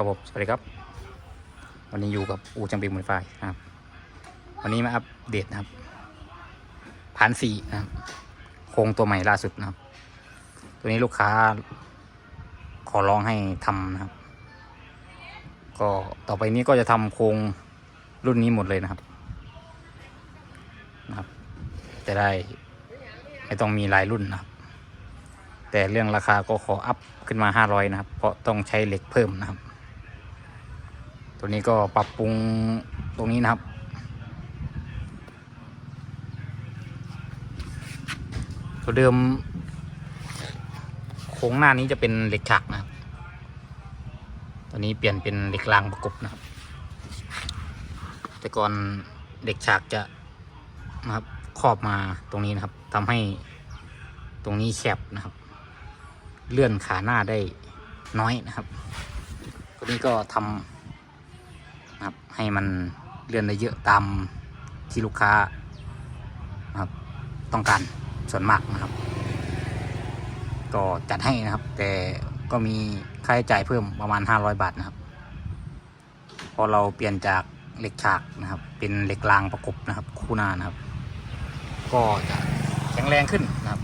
ครับผมสวัสดีครับ วันนี้อยู่กับอูจังปีมือไฟครับ วันนี้มาอัปเดตนะครับพันสี่นะครับโครงตัวใหม่ล่าสุดนะครับ ตัวนี้ลูกค้า ขอร้องให้ทำนะครับ ก็ต่อไปนี้ก็จะทำโครงรุ่นนี้หมดเลยนะครับนะครับ จะได้ไม่ต้องมีหลายรุ่นนะครับ แต่เรื่องราคาก็ขออัพขึ้นมา 500 นะครับ เพราะต้องใช้เหล็กเพิ่มนะครับ ตัวนี้ก็ปรับปรุงตรงนี้นะครับ ตัวเดิม โค้งหน้านี้จะเป็นเหล็กฉากนะครับ ตัวนี้เปลี่ยนเป็นเหล็กรางประกบนะครับ แต่ก่อนเหล็กฉากจะนะครับครอบมาตรงนี้นะครับทำให้ตรงนี้แคบนะครับ เลื่อนขาหน้าได้น้อยนะครับตัวนี้ก็ทำ ครับ ให้มันเลื่อนได้เยอะตามที่ลูกค้าครับต้องการส่วนมากนะครับ ก็จัดให้นะครับ แต่ก็มีค่าใช้จ่ายเพิ่มประมาณ 500 บาทนะครับ พอเราเปลี่ยนจากเหล็กฉากนะครับ เป็นเหล็กรางประกบนะครับ คู่หน้านะครับ ก็จะแข็งแรงขึ้นนะครับ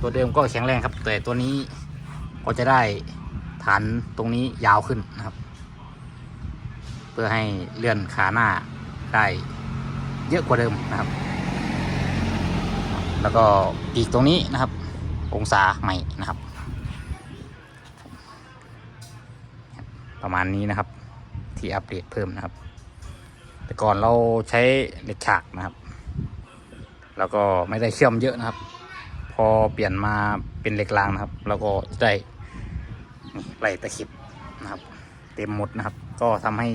ตัวเดิมก็แข็งแรงครับ แต่ตัวนี้ก็จะได้ฐานตรงนี้ยาวขึ้นนะครับ เพื่อให้เลื่อนขาหน้าได้เยอะกว่าเดิมนะครับ แล้วก็อีกตรงนี้นะครับ องศาใหม่นะครับ ประมาณนี้นะครับ ที่อัปเดตเพิ่มนะครับ แต่ก่อนเราใช้เหล็กฉากนะครับ แล้วก็ไม่ได้เชื่อมเยอะนะครับ พอเปลี่ยนมาเป็นเหล็กรางนะครับ แล้วก็ได้ไหลตะขิบนะครับ เต็มหมดนะครับ ก็ทำให้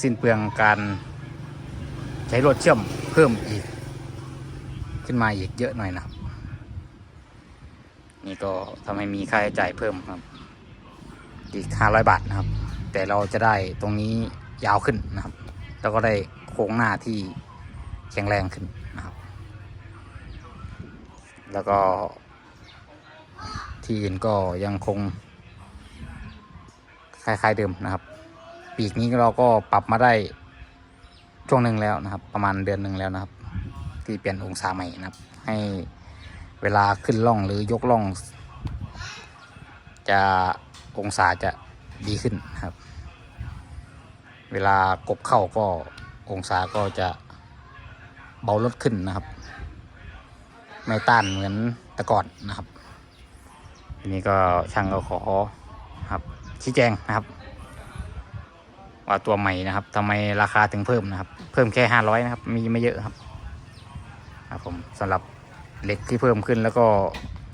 สิ้นเปลืองการใช้รถเชื่อมเพิ่มอีก ขึ้นมาอีกเยอะหน่อยนะครับ นี่ก็ทำให้มีค่าใช้จ่ายเพิ่มครับ อีกห้าร้อยบาทนะครับ แต่เราจะได้ตรงนี้ยาวขึ้นนะครับ แล้วก็ได้โค้งหน้าที่แข็งแรงขึ้นนะครับ แล้วก็ที่อื่นก็ยังคงคล้ายๆเดิมนะครับ ปีกนี้เราก็ปรับมาได้ช่วงหนึ่งแล้วนะครับ ประมาณเดือนหนึ่งแล้วนะครับ ที่เปลี่ยนองศาใหม่นะครับ ให้เวลาขึ้นล่องหรือยกล่อง จะองศาจะดีขึ้นครับ เวลากบเข้าก็องศาก็จะเบาลดขึ้นนะครับ ไม่ต้านเหมือนแต่ก่อนนะครับทีนี้ก็ช่างก็ขอครับชี้แจงนะครับ ว่าตัวใหม่นะครับทำไมราคาถึงเพิ่มนะครับ เพิ่มแค่ห้าร้อยนะครับ มีไม่เยอะครับครับผมสำหรับเหล็กที่เพิ่มขึ้นแล้วก็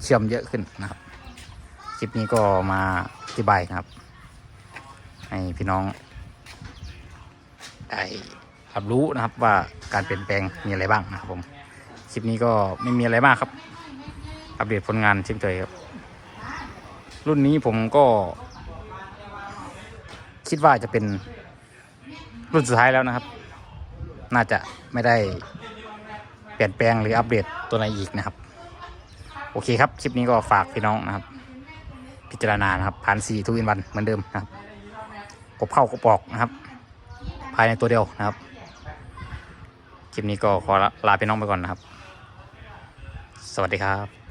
เชื่อมเยอะขึ้นนะครับ คลิปนี้ก็มาอธิบายครับ ให้พี่น้องได้รับรู้นะครับว่าการเปลี่ยนแปลงมีอะไรบ้างนะครับผม คลิปนี้ก็ไม่มีอะไรมากครับ อัปเดตผลงานเช่นเคยครับ รุ่นนี้ผมก็ คิดว่าจะเป็น รุ่นสุดท้ายแล้วนะครับ น่าจะไม่ได้เปลี่ยนแปลงหรืออัปเดตตัวไหนอีกนะครับ โอเคครับ คลิปนี้ก็ฝากพี่น้องนะครับ พิจารณานะครับผ่านสี่ทุกอินวันเหมือนเดิมนะครับกบเข้ากบออกนะครับ ภายในตัวเดียวนะครับ คลิปนี้ก็ขอลาพี่น้องไปก่อนนะครับ สวัสดีครับ